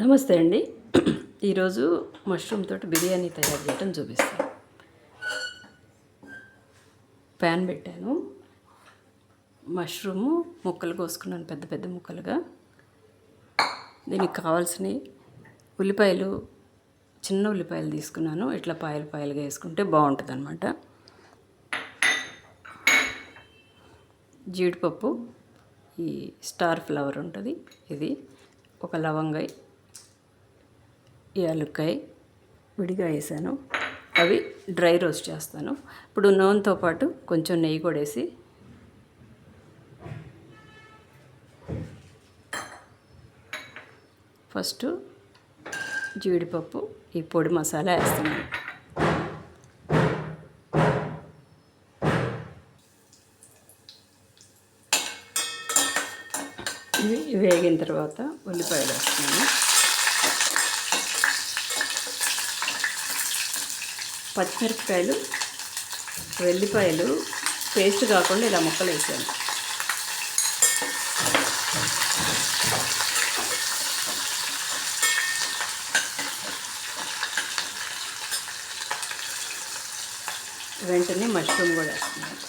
నమస్తే అండి. ఈరోజు మష్రూమ్ తోటి బిర్యానీ తయారు చేయడం చూపిస్తాను. ప్యాన్ పెట్టాను. మష్రూము ముక్కలు కోసుకున్నాను పెద్ద పెద్ద ముక్కలుగా. దీనికి కావాల్సినవి ఉల్లిపాయలు చిన్న ఉల్లిపాయలు తీసుకున్నాను. ఇట్లా పాయలు పాయలుగా వేసుకుంటే బాగుంటుంది అనమాట జీడిపప్పు ఈ స్టార్ ఫ్లవర్ ఉంటుంది ఇది. ఒక లవంగాయ యాలక్కాయ విడిగా వేసాను. అవి డ్రై రోస్ట్ చేస్తాను. ఇప్పుడు నూనెతో పాటు కొంచెం నెయ్యి కూడా వేసి ఫస్ట్ జీడిపప్పు ఈ పొడి మసాలా వేస్తున్నాను. ఇవి వేగిన తర్వాత ఉల్లిపాయలు వేస్తున్నాను. పచ్చిమిరపకాయలు వెల్లిపాయలు పేస్ట్ కాకుండా ఇలా ముక్కలు వేసాను వెంటనే మష్రూమ్ కూడా వేస్తున్నాను.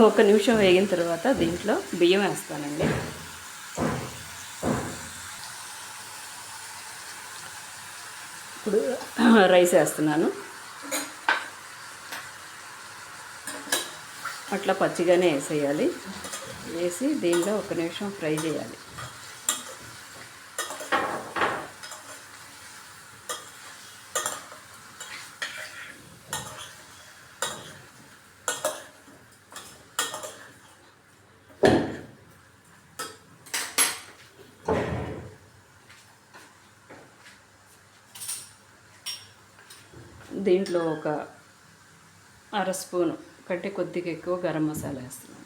ఒక నిమిషం వేగిన తర్వాత దీంట్లో బియ్యం వేస్తానండి. ఇప్పుడు రైస్ వేస్తున్నాను. అట్లా పచ్చిగానే వేసేయాలి. వేసి దీనిలో ఒక నిమిషం ఫ్రై చేయాలి. దీంట్లో ఒక అర స్పూను కంటే కొద్దిగా ఎక్కువ గరం మసాలా వేస్తున్నాను.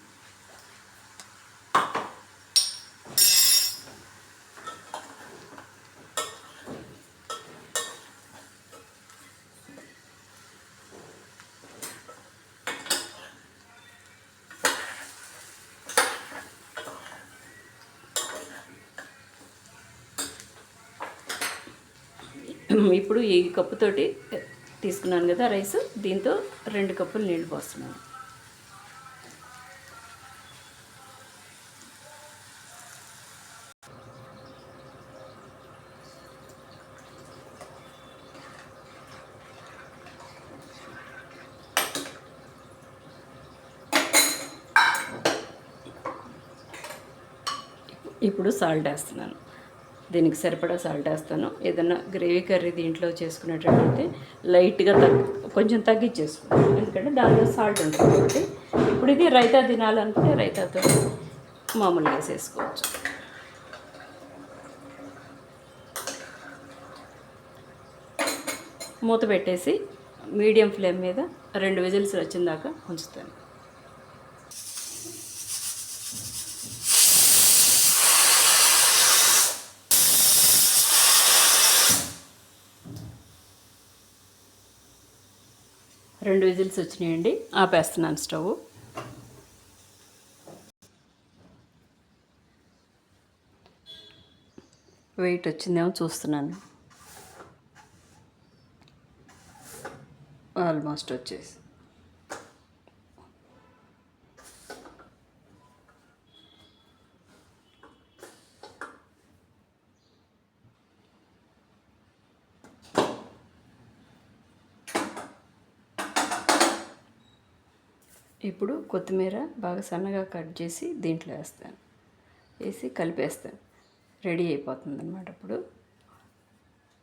ఇప్పుడు ఈ కప్పుతోటి తీసుకున్నాను కదా రైస్ దీంతో రెండు కప్పులు నీళ్ళు పోస్తున్నాను. ఇప్పుడు సాల్ట్ వేస్తున్నాను. దీనికి సరిపడా సాల్ట్ వేస్తాను. ఏదైనా గ్రేవీ కర్రీ దీంట్లో చేసుకునేటట్టయితే లైట్గా తగ్గి కొంచెం తగ్గించేసుకుంటాను ఎందుకంటే దానిలో సాల్ట్ ఉంటుంది కాబట్టి. ఇప్పుడు ఇది రైతా తినాలనుకుంటే రైతాతో మామూలుగా వేసేసుకోవచ్చు. మూత పెట్టేసి మీడియం ఫ్లేమ్ మీద రెండు విజిల్స్ వచ్చిన దాకా ఉంచుతాను. రెండు విజిల్స్ వచ్చినాయండి. ఆపేస్తున్నాను స్టవ్. వెయిట్ వచ్చిందేమో చూస్తున్నాను. ఆల్మోస్ట్ వచ్చేసి ఇప్పుడు కొత్తిమీర బాగా సన్నగా కట్ చేసి దీంట్లో వేస్తాను. వేసి కలిపేస్తాను. రెడీ అయిపోతుంది అనమాట ఇప్పుడు.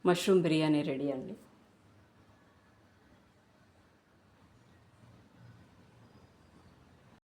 మష్రూమ్ బిర్యానీ రెడీ అండి.